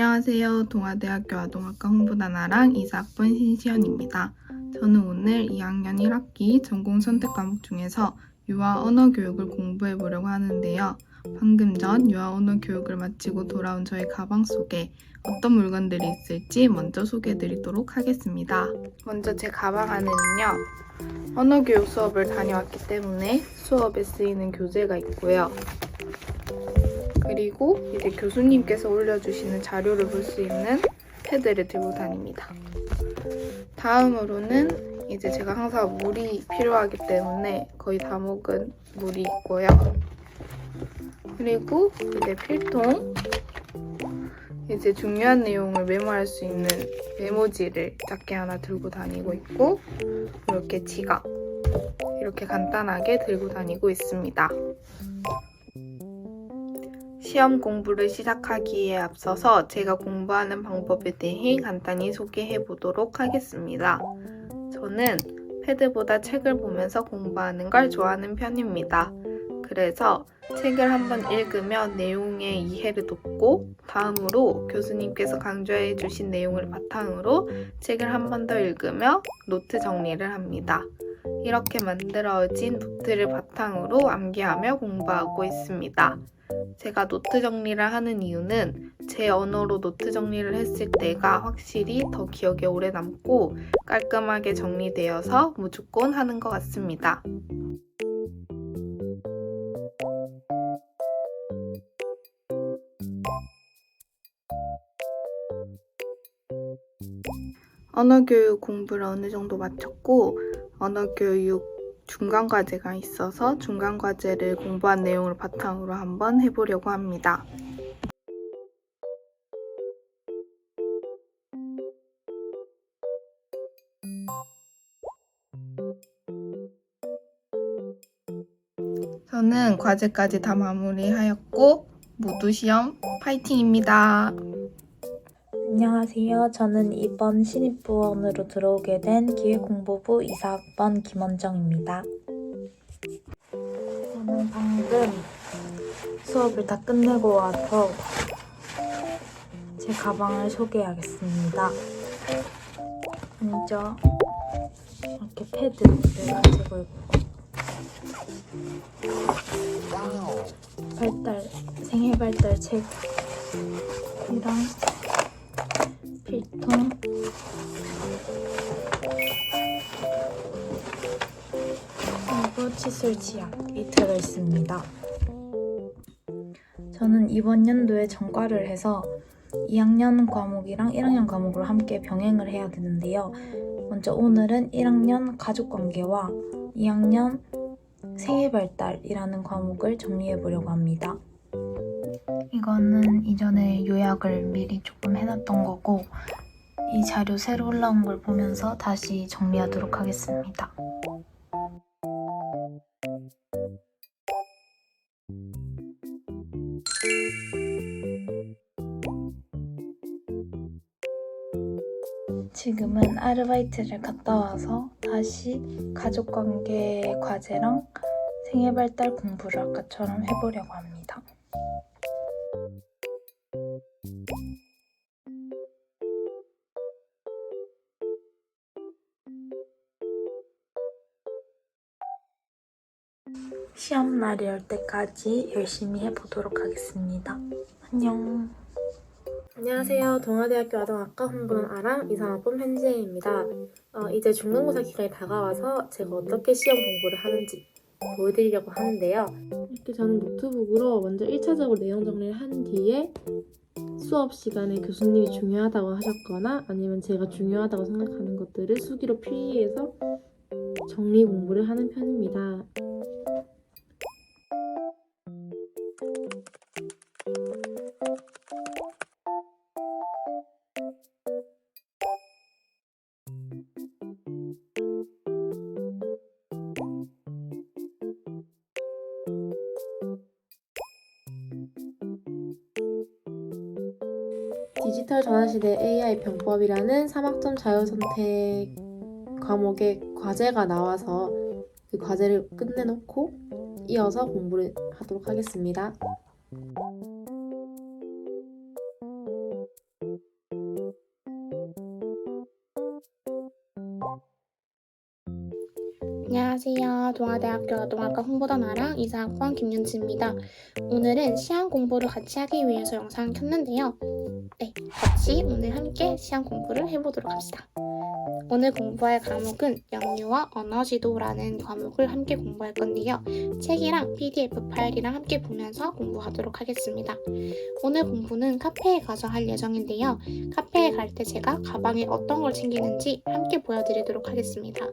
안녕하세요. 동아대학교 아동학과 홍보단아랑 이사학번 신시연입니다. 저는 오늘 2학년 1학기 전공 선택 과목 중에서 유아 언어 교육을 공부해 보려고 하는데요. 방금 전 유아 언어 교육을 마치고 돌아온 저의 가방 속에 어떤 물건들이 있을지 먼저 소개해 드리도록 하겠습니다. 먼저 제 가방 안에는요. 언어 교육 수업을 다녀왔기 때문에 수업에 쓰이는 교재가 있고요. 그리고 이제 교수님께서 올려주시는 자료를 볼 수 있는 패드를 들고 다닙니다. 다음으로는 이제 제가 항상 물이 필요하기 때문에 거의 다 먹은 물이 있고요. 그리고 이제 필통, 이제 중요한 내용을 메모할 수 있는 메모지를 작게 하나 들고 다니고 있고, 이렇게 지갑, 이렇게 간단하게 들고 다니고 있습니다. 시험 공부를 시작하기에 앞서서 제가 공부하는 방법에 대해 간단히 소개해 보도록 하겠습니다. 저는 패드보다 책을 보면서 공부하는 걸 좋아하는 편입니다. 그래서 책을 한번 읽으면 내용의 이해를 돕고 다음으로 교수님께서 강조해 주신 내용을 바탕으로 책을 한번 더 읽으며 노트 정리를 합니다. 이렇게 만들어진 노트를 바탕으로 암기하며 공부하고 있습니다. 제가 노트 정리를 하는 이유는 제 언어로 노트 정리를 했을 때가 확실히 더 기억에 오래 남고 깔끔하게 정리되어서 무조건 하는 것 같습니다. 언어 교육 공부를 어느 정도 마쳤고 언어 교육 중간 과제가 있어서 중간 과제를 공부한 내용을 바탕으로 한번 해보려고 합니다. 저는 과제까지 다 마무리하였고 모두 시험 파이팅입니다. 안녕하세요. 저는 이번 신입부원으로 들어오게 된 기획공보부 이사학번 김원정입니다. 저는 방금 수업을 다 끝내고 와서 제 가방을 소개하겠습니다. 먼저 이렇게 패드를 가지고 있고 발달 생일 발달 책이랑 필통 그리고 칫솔 치약이 들어있습니다. 저는 이번 연도에 전과를 해서 2학년 과목이랑 1학년 과목을 함께 병행을 해야 되는데요. 먼저 오늘은 1학년 가족관계와 2학년 생애발달이라는 과목을 정리해 보려고 합니다. 이거는 이전에 요약을 미리 조금 해놨던 거고 이 자료 새로 올라온 걸 보면서 다시 정리하도록 하겠습니다. 지금은 아르바이트를 갔다 와서 다시 가족관계 과제랑 생애발달 공부를 아까처럼 해보려고 합니다. 시험 날이 올 때까지 열심히 해보도록 하겠습니다. 안녕. 안녕하세요. 동아대학교 아동학과 홍보는 아랑 이상학번 현지혜입니다. 어, 이제 중간고사 기간이 다가와서 제가 어떻게 시험 공부를 하는지 보여드리려고 하는데요. 이렇게 저는 노트북으로 먼저 1차적으로 내용 정리를 한 뒤에 수업 시간에 교수님이 중요하다고 하셨거나 아니면 제가 중요하다고 생각하는 것들을 수기로 필기해서 정리 공부를 하는 편입니다. 디지털 전환시대 AI 병법이라는 3학점 자유선택 과목의 과제가 나와서 그 과제를 끝내놓고 이어서 공부를 하도록 하겠습니다. 안녕하세요. 동아대학교 동아과 홍보단아랑 이사학번 김윤지입니다. 오늘은 시험 공부를 같이 하기 위해서 영상을 켰는데요. 네, 같이 오늘 함께 시험 공부를 해보도록 합시다. 오늘 공부할 과목은 영유아 언어지도라는 과목을 함께 공부할 건데요. 책이랑 PDF 파일이랑 함께 보면서 공부하도록 하겠습니다. 오늘 공부는 카페에 가서 할 예정인데요. 카페에 갈 때 제가 가방에 어떤 걸 챙기는지 함께 보여드리도록 하겠습니다.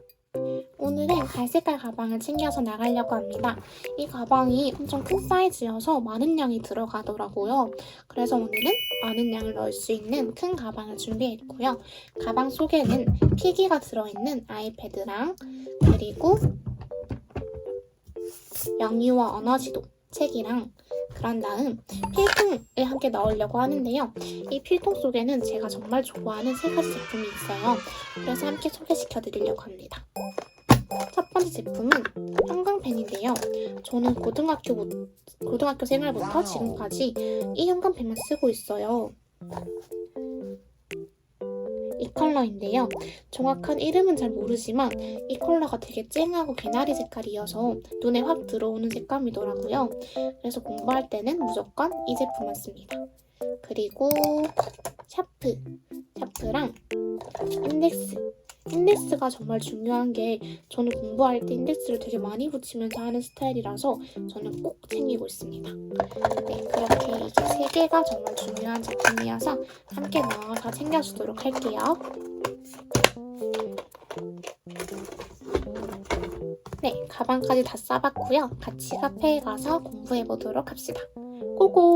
오늘은 갈색깔 가방을 챙겨서 나가려고 합니다. 이 가방이 엄청 큰 사이즈여서 많은 양이 들어가더라고요. 그래서 오늘은 많은 양을 넣을 수 있는 큰 가방을 준비했고요. 가방 속에는 필기가 들어있는 아이패드랑 그리고 영유아 언어지도 책이랑 그런 다음 필통을 함께 넣으려고 하는데요. 이 필통 속에는 제가 정말 좋아하는 세 가지 제품이 있어요. 그래서 함께 소개시켜 드리려고 합니다. 첫 번째 제품은 형광펜인데요. 저는 고등학교 고등학교 생활부터 지금까지 이 형광펜만 쓰고 있어요. 이 컬러인데요. 정확한 이름은 잘 모르지만 이 컬러가 되게 쨍하고 개나리 색깔이어서 눈에 확 들어오는 색감이더라고요. 그래서 공부할 때는 무조건 이 제품만 씁니다. 그리고 샤프, 샤프랑 인덱스. 인덱스가 정말 중요한 게 저는 공부할 때 인덱스를 되게 많이 붙이면서 하는 스타일이라서 저는 꼭 챙기고 있습니다. 네, 그렇게 이게 세 개가 정말 중요한 제품이어서 함께 넣어서 챙겨주도록 할게요. 네, 가방까지 다 싸봤고요. 같이 카페에 가서 공부해 보도록 합시다. 고고!